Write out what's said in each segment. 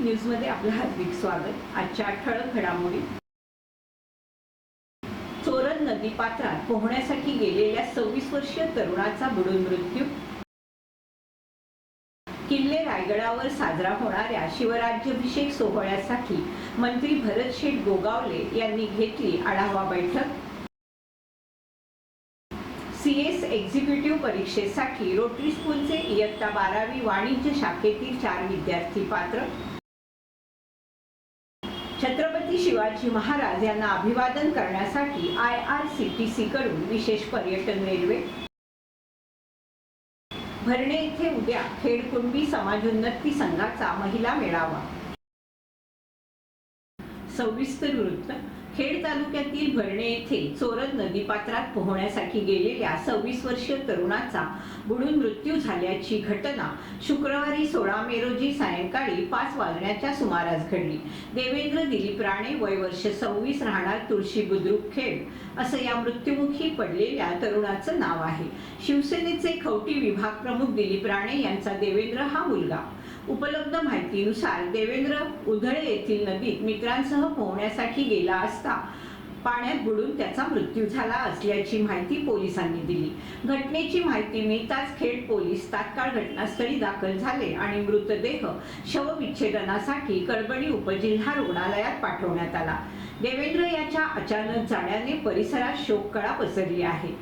न्यूजमध्ये आपलं हार्दिक स्वागत. आजच्या ठळक घडामोडी. चोरद नदी पात्रात पोहण्यासाठी गेलेल्या सव्वीस वर्षीय तरुणाचा बुडून मृत्यू. किल्ले रायगडावर साजरा होणाऱ्या शिवराज्याभिषेक सोहळ्यासाठी मंत्री भरत शेठ गोगावले यांनी घेतली आढावा बैठक. सी एस एक्झिक्युटिव्ह परीक्षेसाठी रोटरी स्कूलचे इयत्ता बारावी वाणिज्य शाखेतील चार विद्यार्थी पात्र. छत्रपती शिवाजी महाराज यांना अभिवादन करण्यासाठी I R C T C कडून विशेष पर्यटन रेल्वे. भरणे येथे उद्या खेडकुंबी समाजोन्नती संघाचा महिला मेळावा. सविस्तर वृत्त खेड तालुक्यातील भरणे येथे चोरद नदीपात्रात पोहण्यासाठी गेलेल्या सव्वीस वर्षीय तरुणाचा बुडून मृत्यू झाल्याची घटना शुक्रवारी सोळा मे रोजी सायंकाळी पाच वाजण्याच्या सुमारास घडली. देवेंद्र दिलीप राणे वय वर्ष सव्वीस राहणार तुळशी बुद्रुक खेड असं या मृत्युमुखी पडलेल्या तरुणाचं नाव आहे. शिवसेनेचे खवटी विभाग प्रमुख दिलीप राणे यांचा देवेंद्र हा मुलगा. उपलब्ध माहितीनुसार देवेंद्र उधळे येथील नदीत मित्रांसह पोहण्यासाठी गेला असता पाण्यात बुडून त्याचा मृत्यू झाला असल्याची माहिती पोलिसांनी दिली. घटनेची माहिती मिळताच खेड पोलीस तात्काळ घटनास्थळी दाखल झाले आणि मृतदेह शवविच्छेदनासाठी कळबडी उपजिल्हा रुग्णालयात पाठवण्यात आला. देवेंद्र याच्या अचानक जाण्याने परिसरात शोककळा पसरली आहे.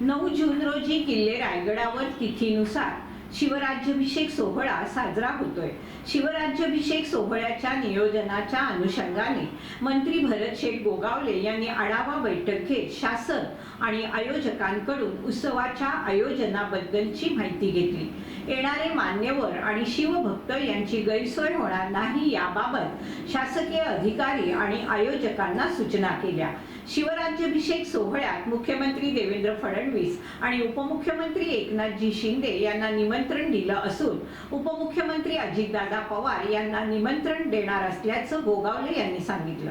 नऊ जून रोजी किल्ले रायगडावर तिथीनुसार शिवराज्याभिषेक सोहळा साजरा होतोय. शिवराज्याभिषेक सोहळ्याच्या नियोजनाच्या अनुषंगाने मंत्री भरत शेठ गोगावले यांनी आढावा बैठक घेत शासन आणि आयोजकांकडून उत्सवाच्या आयोजनाबद्दलची माहिती घेतली. येणारे मान्यवर आणि शिवभक्त यांची गैरसोय होणार नाही याबाबत शासकीय अधिकारी आणि आयोजकांना सूचना केल्या. शिवराज्याभिषेक सोहळ्यात मुख्यमंत्री देवेंद्र फडणवीस आणि उपमुख्यमंत्री एकनाथजी शिंदे यांना निमंत्रण दिलं असून उपमुख्यमंत्री अजितदादा पवार यांना निमंत्रण देणार असल्याचं गोगावले यांनी सांगितलं.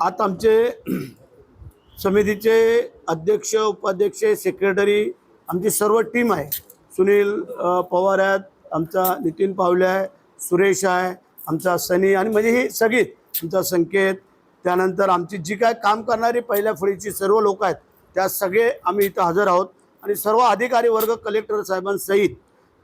आता आमचे समितीचे अध्यक्ष उपाध्यक्ष सेक्रेटरी आमची सर्व टीम आहे. सुनील पवार आहेत आमचा नितीन पावले आहे सुरेश आहे आमचा सनी आणि म्हणजे ही सगळी आमचा संकेत. त्यानंतर आमची जी काय काम करणारी पहिल्या फळीची सर्व लोक आहेत त्या सगळे आम्ही इथं हजर आहोत. आणि सर्व अधिकारी वर्ग कलेक्टर साहेबांसहित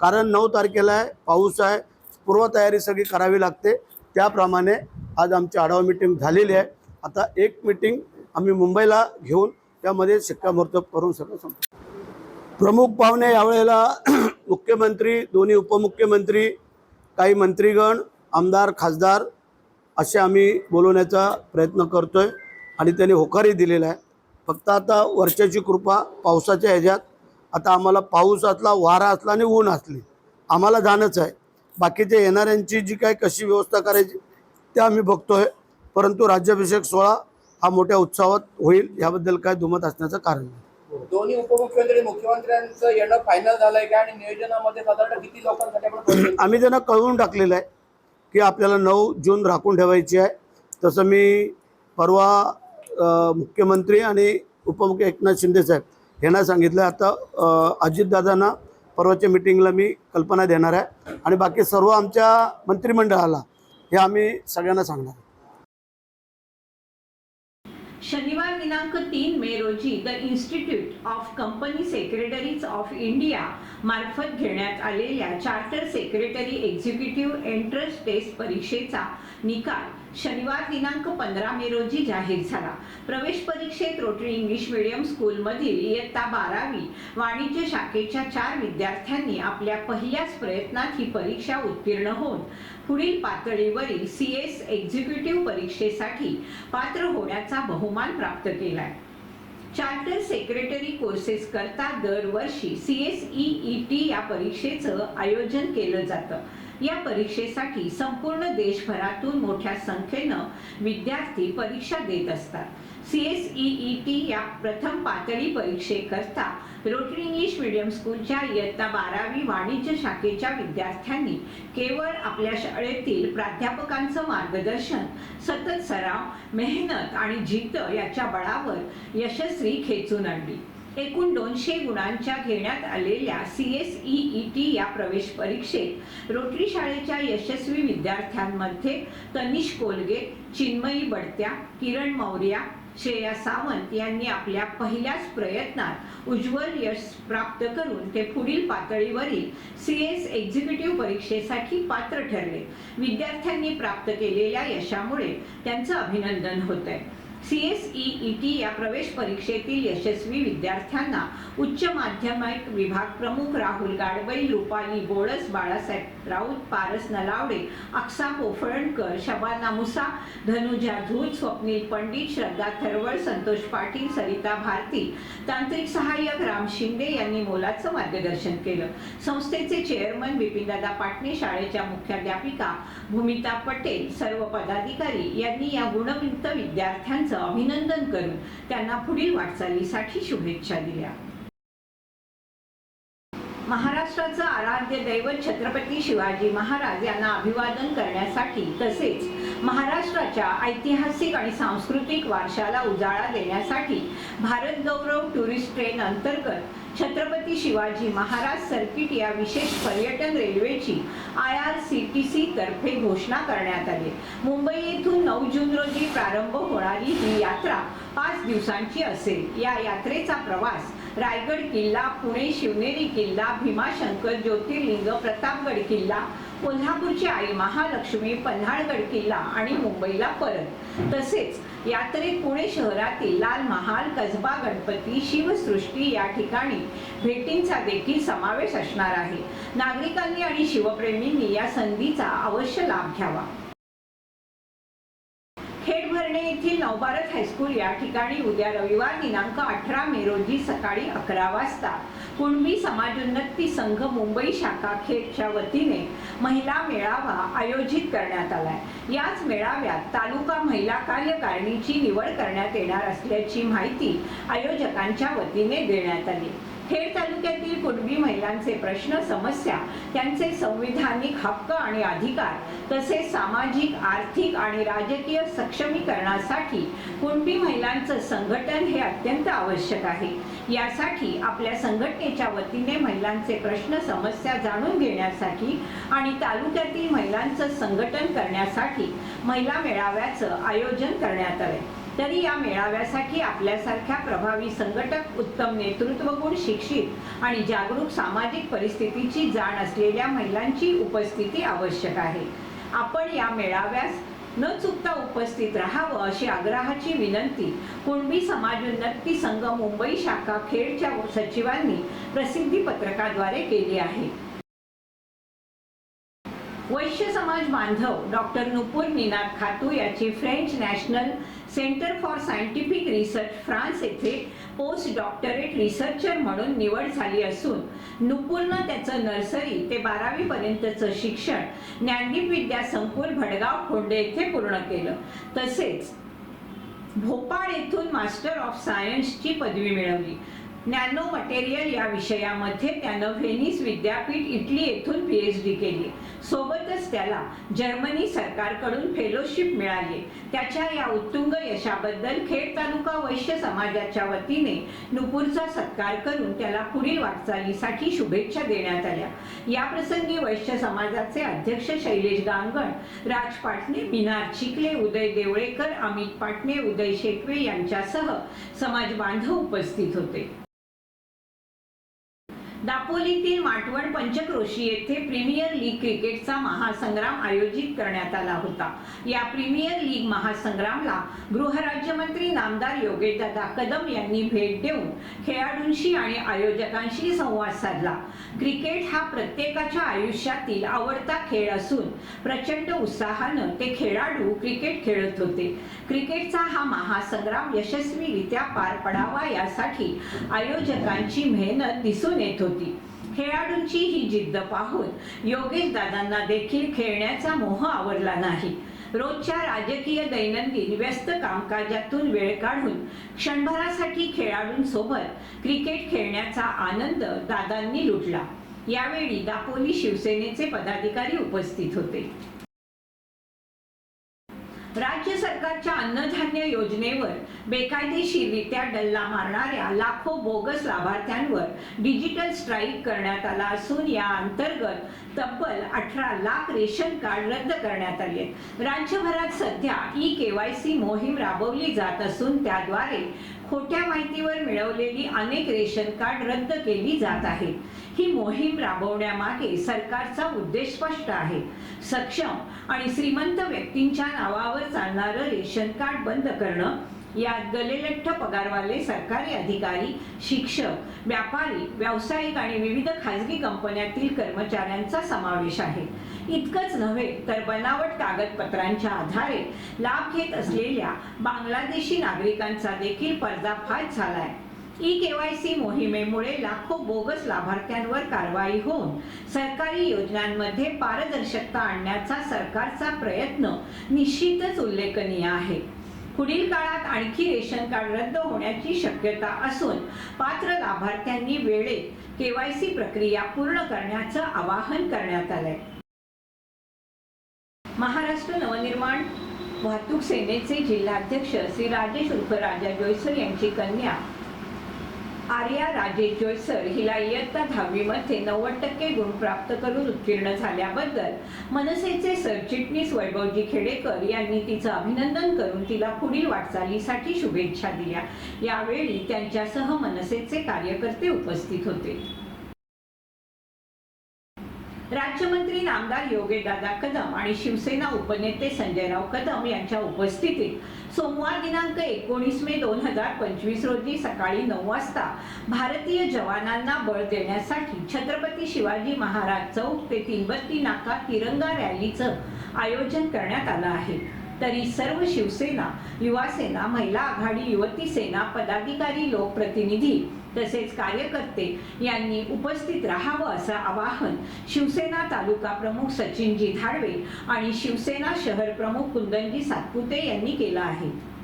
कारण नऊ तारखेला आहे पाऊस आहे पूर्वतयारी सगळी करावी लागते. त्याप्रमाणे आज आमची आढावा मिटिंग झालेली आहे. आता एक मिटिंग आम्ही मुंबईला घेऊन त्यामध्ये शिक्कामोर्तब करून सगळं संपतो प्रमुख पाहुणे यावेळेला मुख्यमंत्री दोन्ही उपमुख्यमंत्री काही मंत्रीगण आमदार खासदार असे आम्ही बोलवण्याचा प्रयत्न करतो आहे आणि त्यांनी होकारही दिलेला आहे. फक्त आता वर्षाची कृपा पावसाच्या ह्याच्यात. आता आम्हाला पाऊस असला वारा असला आणि ऊन असली आम्हाला जाणंच आहे. बाकीच्या येणाऱ्यांची जी काय कशी व्यवस्था करायची ते आम्ही बघतो आहे परंतु राज्याभिषेक सोहळा हा मोठ्या उत्साहात होईल याबद्दल काय दुमत असण्याचं कारण नाही. दोन्ही उपमुख्यमंत्री मुख्यमंत्र्यांचं येणं फायनल झालंय का? आणि नियोजनामध्ये साधारण किती लोकांसाठी आपण आम्ही त्यांना कळवून टाकलेलं आहे की आपल्याला नऊ जून राखून ठेवायची आहे. तसं मी परवा मुख्यमंत्री आणि उपमुख्य एकनाथ शिंदे साहेब यांना सांगितलं. आता अजितदादांना परवाच्या मिटिंगला मी कल्पना देणार आहे. आणि बाकी सर्व आमच्या मंत्रिमंडळाला हे आम्ही सगळ्यांना सांगणार आहे. शनिवार दिनांक तीन मे रोजी the institute of company secretaries of India मार्फत घेण्यात आलेल्या charter secretary executive entrance test परीक्षेचा निकाल शनिवार दिनांक पंधरा मे रोजी जाहीर झाला. प्रवेश परीक्षेत रोटरी इंग्लिश मिडियम स्कूलमधील इयत्ता बारावी वाणिज्य शाखेच्या चार विद्यार्थ्यांनी आपल्या पहिल्याच प्रयत्नात ही परीक्षा उत्तीर्ण होऊन पुढील पातळीवरील सी एस एक्झिक्युटिव्ह परीक्षेसाठी पात्र होण्याचा बहुमान प्राप्त केलाय. चार्टर सेक्रेटरी कोर्सेस करता दरवर्षी सी एस ई टी या परीक्षेचं आयोजन केलं जातं. या परीक्षेसाठी संपूर्ण देशभरातून मोठ्या संख्येनं विद्यार्थी परीक्षा देत असतात. सी एस ई टी या प्रथम पातळी परीक्षेकरता रोटरी इंग्लिश मीडियम स्कूलच्या इयत्ता बारावी वाणिज्य शाखेच्या विद्यार्थ्यांनी केवळ आपल्या शाळेतील प्राध्यापकांचं मार्गदर्शन सतत सराव मेहनत आणि जिद्द याच्या बळावर यशस्वी खेचून आणली. एकूण दोनशे गुणांच्या घेण्यात आलेल्या C S E E T या प्रवेश परीक्षेत रोटरी शाळेच्या यशस्वी विद्यार्थ्यांमध्ये तनिष कोलगे चिन्मयी बडत्या किरण मौर्या श्रेया सावंत यांनी आपल्या पहिल्याच प्रयत्नात उज्ज्वल यश प्राप्त करून ते पुढील पातळीवरील सी एस एक्झिक्युटिव्ह परीक्षेसाठी पात्र ठरले. विद्यार्थ्यांनी प्राप्त केलेल्या यशामुळे त्यांचं अभिनंदन होत आहे सी एस ई टी या प्रवेश परीक्षेतील यशस्वी विद्यार्थ्यांना उच्च माध्यमिक विभाग प्रमुख राहुल गाडवई रुपाली बोळस बाळासाहेब राऊत पारस नलावडे अक्सा पोफळणकर शबाना मुसा धनुजा धूत स्वप्नील पंडित श्रद्धा थरवळ संतोष पाटील सरिता भारती तांत्रिक सहाय्यक राम शिंदे यांनी मोलाचं मार्गदर्शन केलं. संस्थेचे चेअरमन बिपिनदादा पाटणे शाळेच्या मुख्याध्यापिका भूमिता पटेल सर्व पदाधिकारी यांनी या गुणवंत विद्यार्थ्यांचं अभिनंदन करून त्यांना पुढील वाटचालीसाठी शुभेच्छा दिल्या. महाराष्ट्राचं आराध्य दैवत छत्रपती शिवाजी महाराज यांना अभिवादन करण्यासाठी तसेच महाराष्ट्राच्या ऐतिहासिक आणि सांस्कृतिक वारशाला उजाळा देण्यासाठी भारत गौरव टुरिस्ट ट्रेन अंतर्गत छत्रपती शिवाजी महाराज सर्किट या विशेष पर्यटन रेल्वेची I R C T C तर्फे घोषणा करण्यात आली. मुंबई येथून नऊ जून रोजी प्रारंभ होणारी ही यात्रा पाच दिवसांची असेल. या यात्रेचा प्रवास रायगड किल्ला पुणे शिवनेरी किल्ला भीमाशंकर ज्योतिर्लिंग प्रतापगड किल्ला कोल्हापूरची आई महालक्ष्मी पन्हाळगड किल्ला आणि मुंबईला परत. तसेच यात्रेत पुणे शहरातील लाल महाल कसबा गणपती शिवसृष्टी या ठिकाणी भेटींचा देखील समावेश असणार आहे. नागरिकांनी आणि शिवप्रेमींनी या संधीचा अवश्य लाभ घ्यावा खेड भरणे येथील नवभारत हायस्कूल या ठिकाणी उद्या रविवार दिनांक अठरा मे रोजी सकाळी अकरा वाजता. कुणबी समाजोन्नती संघ मुंबई शाखा खेडच्या वतीने महिला मेळावा आयोजित करण्यात आलाय. याच मेळाव्यात तालुका महिला कार्यकारिणीची निवड करण्यात येणार असल्याची माहिती आयोजकांच्या वतीने देण्यात आली. खेड तालुक्यातील कुणबी महिलांचे प्रश्न समस्या त्यांचे संविधानिक हक्क आणि अधिकार तसेच सामाजिक आर्थिक आणि राजकीय सक्षमीकरणासाठी कुणबी महिलांचं संघटन हे अत्यंत आवश्यक आहे. यासाठी आपल्या संघटनेच्या वतीने महिलांचे प्रश्न समस्या जाणून घेण्यासाठी आणि तालुक्यातील महिलांचं संघटन करण्यासाठी महिला मेळाव्याचं आयोजन करण्यात आले. तरी या मेळाव्यासाठी आपल्यासारख्या प्रभावी संघटक उत्तम नेतृत्व गुण शिक्षित आणि जागरूक सामाजिक परिस्थितीची जाण असलेल्या महिलांची उपस्थिती आवश्यक आहे. आपण या मेळाव्यास न चुकता उपस्थित राहावं अशी आग्रहाची विनंती कुणबी समाजोन्नती संघ मुंबई शाखा खेडच्या सचिवांनी प्रसिद्धी पत्रकाद्वारे केली आहे. वैश्य समाज बांधव डॉक्टर नुपूर निनाद खातू याची French national centre for scientific research France येथे पोस्ट डॉक्टरेट रिसर्चर म्हणून निवड झाली असून नुपूरनं त्याचं नर्सरी ते बारावीपर्यंतचं शिक्षण ज्ञानदीप विद्या संकुल भडगाव खोंडे येथे पूर्ण केलं. तसेच भोपाळ येथून मास्टर ऑफ सायन्सची पदवी मिळवली. नॅनो मटेरियल या विषयामध्ये त्यानं व्हेनिस विद्यापीठ इटली येथून पी एच डी केली. सोबतच त्याला जर्मनी सरकारकडून फेलोशिप मिळाली. त्याच्या या उत्तुंग यशाबद्दल खेड तालुका वैश्य समाजाच्या वतीने नुपूरचा सत्कार करून त्याला पुढील वाटचालीसाठी शुभेच्छा देण्यात आल्या. याप्रसंगी वैश्य समाजाचे अध्यक्ष शैलेश गांगण राज पाटणे मिनार चिखले उदय देवळेकर अमित पाटणे उदय शेटवे यांच्यासह समाज बांधव उपस्थित होते. दापोलीतील माटवण पंचक्रोशी येथे प्रीमियर लीग क्रिकेटचा महासंग्राम आयोजित करण्यात आला होता. या प्रीमियर लीग महासंग्रामला गृहराज्यमंत्री नामदार योगेशदादा कदम यांनी भेट देऊन खेळाडूंशी आणि आयोजकांशी संवाद साधला. क्रिकेट हा प्रत्येकाच्या आयुष्यातील आवडता खेळ असून प्रचंड उत्साहानं ते खेळाडू क्रिकेट खेळत होते. क्रिकेटचा हा महासंग्राम यशस्वीरित्या पार पडावा यासाठी आयोजकांची मेहनत दिसून येत होती. खेळाडूंची ही जिद्द पाहून योगेश दादांना देखील खेळण्याचा मोह आवरला नाही. रोजच्या राजकीय दैनंदिन व्यस्त कामकाजातून वेळ काढून क्षणभरासाठी खेळाडूंसोबत क्रिकेट खेळण्याचा आनंद दादांनी लुटला. यावेळी दापोली शिवसेनेचे पदाधिकारी उपस्थित होते. राज्य सरकारच्या अन्नधान्य योजनेवर बेकायदेशीररित्या डल्ला मारणाऱ्या लाखो बोगस लाभार्थ्यांवर डिजिटल स्ट्राईक करण्यात आला असून या अंतर्गत तब्बल अठरा लाख रेशन कार्ड रद्द करण्यात आले आहेत. राज्यभरात सध्या ई केवायसी मोहीम राबवली जात असून त्याद्वारे खोट्या माहितीवर मिळवलेली अनेक रेशन कार्ड रद्द केली जात आहेत. ही मोहीम राबवण्यामागे सरकारचा उद्देश स्पष्ट आहे. सक्षम आणि श्रीमंत व्यक्तींच्या नावावर चालणारं रेशन कार्ड बंद करणं यात गलेलठ्ठ पगारवाले सरकारी अधिकारी शिक्षक व्यापारी व्यावसायिक आणि विविध खाजगी कंपन्यातील कर्मचाऱ्यांचा समावेश आहे. इतकंच नव्हे तर बनावट कागदपत्रांच्या आधारे लाभ घेत असलेल्या बांगलादेशी नागरिकांचा देखील पर्दाफाश झालाय. ई केवायसी मोहिमेमुळे लाखो बोगस लाभार्थ्यांवर कारवाई होऊन सरकारी योजनांमध्ये पारदर्शकता आणण्याचा सरकारचा प्रयत्न निश्चितच उल्लेखनीय आहे. पुढील काळात आणखी रेशन कार्ड रद्द होण्याची शक्यता असून पात्र लाभार्थ्यांनी वेळेत केवायसी प्रक्रिया पूर्ण करण्याचं आवाहन करण्यात आलंय. महाराष्ट्र नवनिर्माण वाहतूक सेनेचे जिल्हाध्यक्ष श्री राजेश उर्फ जोयसर यांची कन्या आर्या राजेश जोयसर हिला इयत्ता दहावीमध्ये नव्वद टक्के गुण प्राप्त करून उत्तीर्ण झाल्याबद्दल मनसेचे सरचिटणीस वैभवजी खेडेकर यांनी तिचं अभिनंदन करून तिला पुढील वाटचालीसाठी शुभेच्छा दिल्या. यावेळी त्यांच्यासह मनसेचे कार्यकर्ते उपस्थित होते. राज्यमंत्री नामदार योगेदादा कदम आणि शिवसेना उपनेते संजयराव कदम यांच्या उपस्थितीत सोमवार दिनांक एकोणीस मे दोन हजार पंचवीस रोजी सकाळी नऊ वाजता भारतीय जवानांना बळ देण्यासाठी छत्रपती शिवाजी महाराज चौक ते तिनबत्ती नाका तिरंगा रॅलीचं आयोजन करण्यात आलं आहे. तरी सर्व शिवसेना युवासेना महिला आघाडी युवती सेना पदाधिकारी लोकप्रतिनिधी तसेच कार्यकर्ते यांनी उपस्थित राहावं असं आवाहन शिवसेना तालुका प्रमुख सचिनजी धाडवे आणि शिवसेना शहर प्रमुख कुंदनजी सातपुते यांनी केलं आहे.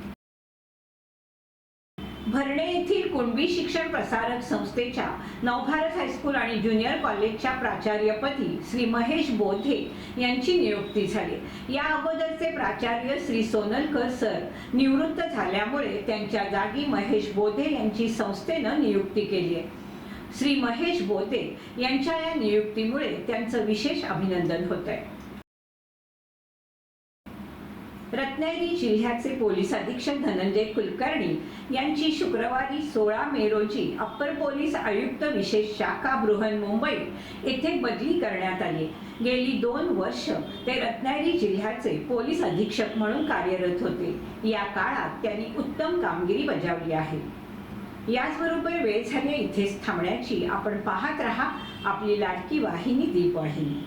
भरणे येथील कुणबी शिक्षण प्रसारक संस्थेच्या नवभारत हायस्कूल आणि ज्युनियर कॉलेजच्या प्राचार्यपदी श्री महेश बोधे यांची नियुक्ती झाली. या अगोदरचे प्राचार्य श्री सोनलकर सर निवृत्त झाल्यामुळे त्यांच्या जागी महेश बोधे यांची संस्थेनं नियुक्ती केली आहे. श्री महेश बोधे यांच्या या नियुक्तीमुळे त्यांचं विशेष अभिनंदन होत आहे रत्नागिरी जिल्ह्याचे पोलीस अधीक्षक धनंजय कुलकर्णी यांची शुक्रवारी सोळा मे रोजी अप्पर पोलीस आयुक्त विशेष शाखा बृहन मुंबई येथे बदली करण्यात आली. गेली दोन वर्ष ते रत्नागिरी जिल्ह्याचे पोलीस अधीक्षक म्हणून कार्यरत होते. या काळात त्यांनी उत्तम कामगिरी बजावली आहे. याचबरोबर वेळ झाली इथेच थांबण्याची. आपण पाहत रहा आपली लाडकी वाहिनी दीपवाहिनी